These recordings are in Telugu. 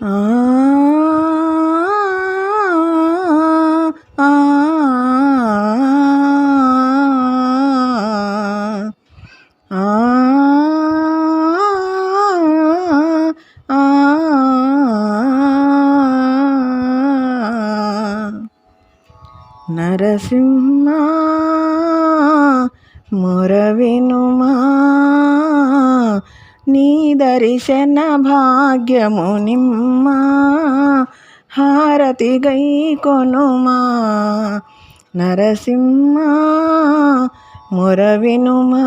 ఆ ఆ ఆ నరసింహ మొరవినుమా నీ దర్శన భాగ్యము నిమ్మా హారతి గై కొనుమా. నరసింహ మురవినుమా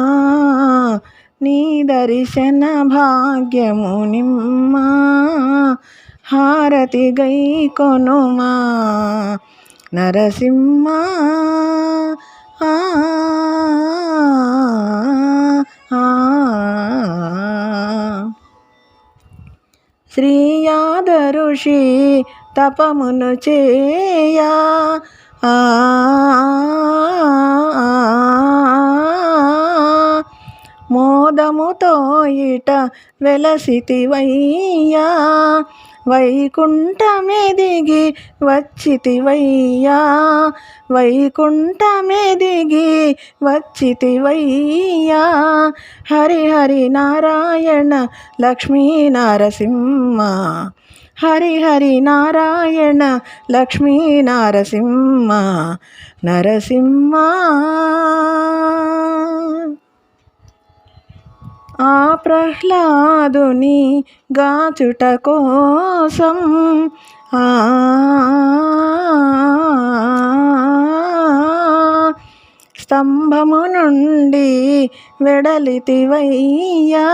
నీ దర్శన భాగ్యము నిమ్మా హారతి గై కొనుమా. నరసింహ శ్రీయాద ఋషి తపమును చేయా. ఆ, మోదముతో ఇట వెలసితివయ్యా. వైకుంఠమెదిగి వచ్చితివయ్యా. వైకుంఠమెదిగి వచ్చితివయ్యా. హరి హరి నారాయణ లక్ష్మీ నరసింహ. హరి హరి నారాయణ లక్ష్మీ నరసింహ. నరసింహ. ఆ ప్రహ్లాదుని గాచుట కోసం. ఆ స్తంభము నుండి వెడలితివయ్యా.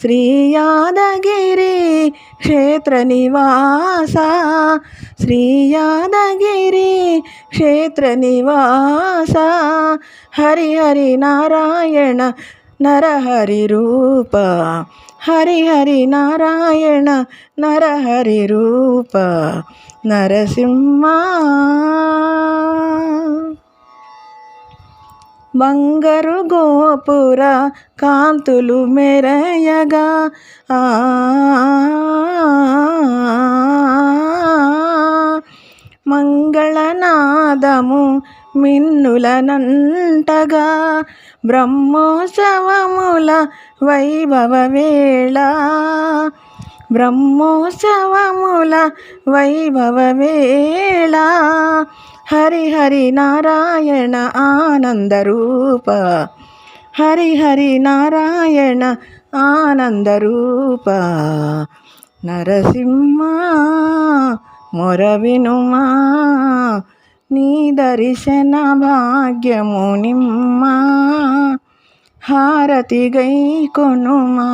శ్రీ యాదగిరి క్షేత్ర నివాస. శ్రీ యాదగిరి క్షేత్ర నివాస. హరి హరి నారాయణ నరహరి రూప. హరి హరి నారాయణ నరహరి రూప. నరసింహ. బంగారు గోపుర కాంతులు మెరయగా. ఆ. మంగళనాదము మిన్నులనంటగా బ్రహ్మోత్సవముల వైభవ వేళ బ్రహ్మోత్సవముల వైభవ వేళ హరి హరి నారాయణ ఆనందరూప. హరి హరి నారాయణ ఆనందరూప. నరసింహ మొరవినుమా. దర్శన భాగ్యము నిమ్మా హారతి గై కొనుమా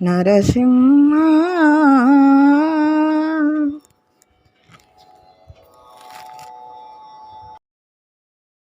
నరసింహ